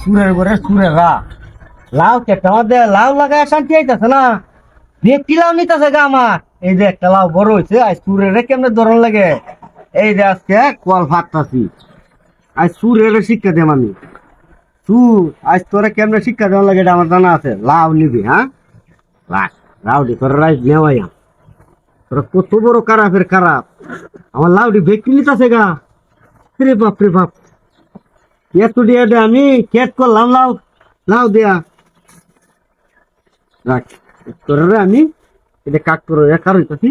সুরের ঘরে সুরের রা। লাউ লাগায় শান্তি গা আমার। এই যে আজ সুরের কেমনে ধরন লাগে? এই যে সুরের শিক্ষা দেম আমি। সুর আজ তোরা কেমনে শিক্ষা দেওয়া লাগে আমার জানা আছে। লাউ নিবি হ্যাঁ? লাউডি তোর রাইস নেওয়াই তোরা কত বড় খারাপের খারাপ। আমার লাউডি ভেক্তি নিতেছে গা। রে বাপ রে বাপ এত দিয়ে দে আমি কেট করলাম লাউ লাউ দেয়া। রাখ, তোর রে আমি, এটা কাক করে একার হইতাছি?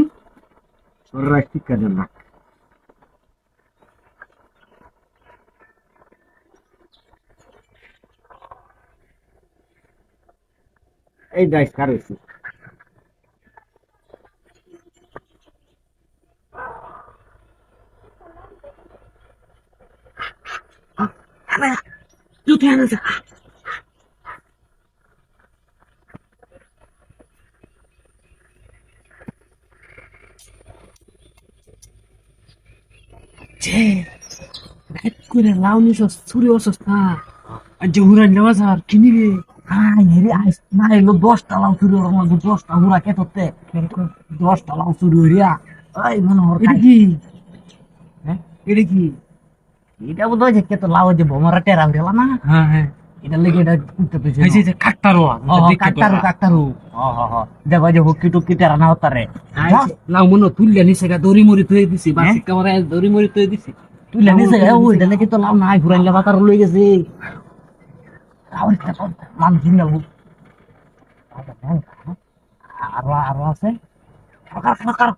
তোর রাখ শিক্ষা দেন রাখ। এই দেখ, কার হইছি যে রাত করে লাউ নিছ চুরি অসস না আর যে হুরান নেওয়া স্যার কিনি রে আই রে আইস না এলো দশটা লাউ চুরি ওর মধ্যে দশটা হুরা কে তোতে দশটা লাউ চুরি হইয়া এই মনে হর এটা কি হ্যাঁ? এটা কি এটা বোধ হয় কে তো লাউ যে ভমরা টেরা উঠেলা না? হ্যাঁ হ্যাঁ। এটা লেগে এটা উঠতে পেয়েছে এই যে কাকতারো কাকতারু কাকতারু। দেখো যে হুকি টুকি টেরা না হতারে লাউ মনে তুললে নিছে গা দড়ি মরি তুই দিছি হ্যাঁ? বাসি কামরা দড়ি মরি তুই দিছি তুই লেনে যে ওইটা নাকি তো লাউ নাই ঘুরাইলে বাতার লই গেছে। একটা মানুষ না আরও আরও আছে। ফাকার ফাকার।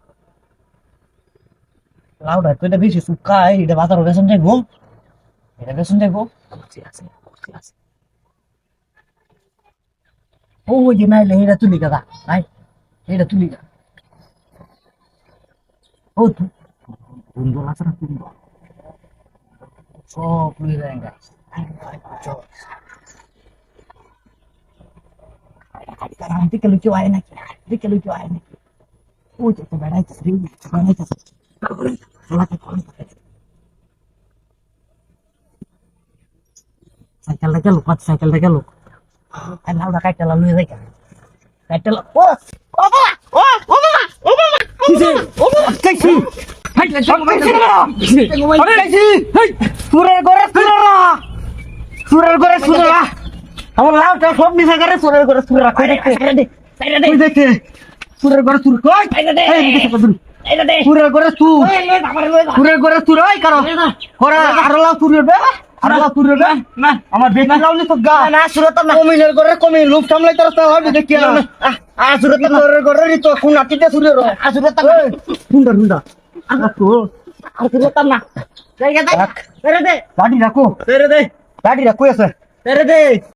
লাউডা তো এটা বেশি সুক্কা এটা বাজার বেসন যাই গো এটা বেসন যাই গো আছে আছে ও যে নাইলে এটা তুলি গাদা নাই এটা তুলি গা ও তু কুন্দল আছে না কুন্দল সব লুই লুকিয়ে আয় নাকি দিকে লুকিয়ে আয় নাকি ওই তো বেড়াইতেছে রে বেড়াইতেছে সাইকেলটা গেল পাঁচ সাইকেলটা গেল লাউডা কাইটেলা লুয়ে যাই কাইটেলা ও ও বাবা ও ও বাবা ও বাবা কিসে ও বাবা কাইছি সুরের ঘরে সুরেরা সুরের ঘরে সুরেরা আমার লাউটা সব মিশা করে সুরের ঘরে সুরেরা কই দেখতে কই দেখতে সুরের ঘরে সুর কই এই সুরের ঘরে সুর। সুরের ঘরে সুর ওই কারও। করা আর লাউ সুর হবে? আর লাউ সুর হবে? না আমার বেটা লাউ নি তো গা। না সুরত না। কমিনের ঘরে কমি লুপ সামলাই তার তো হবে দেখি আ সুরত সুরের ঘরে নি তো কোন আটিতে সুরের আ সুরত না। সুন্দর সুন্দর। আ তো আর সুরত না। জায়গা দে রে দে। গাড়ি রাখো। রে দে। গাড়ি রাখো আছে রে দে।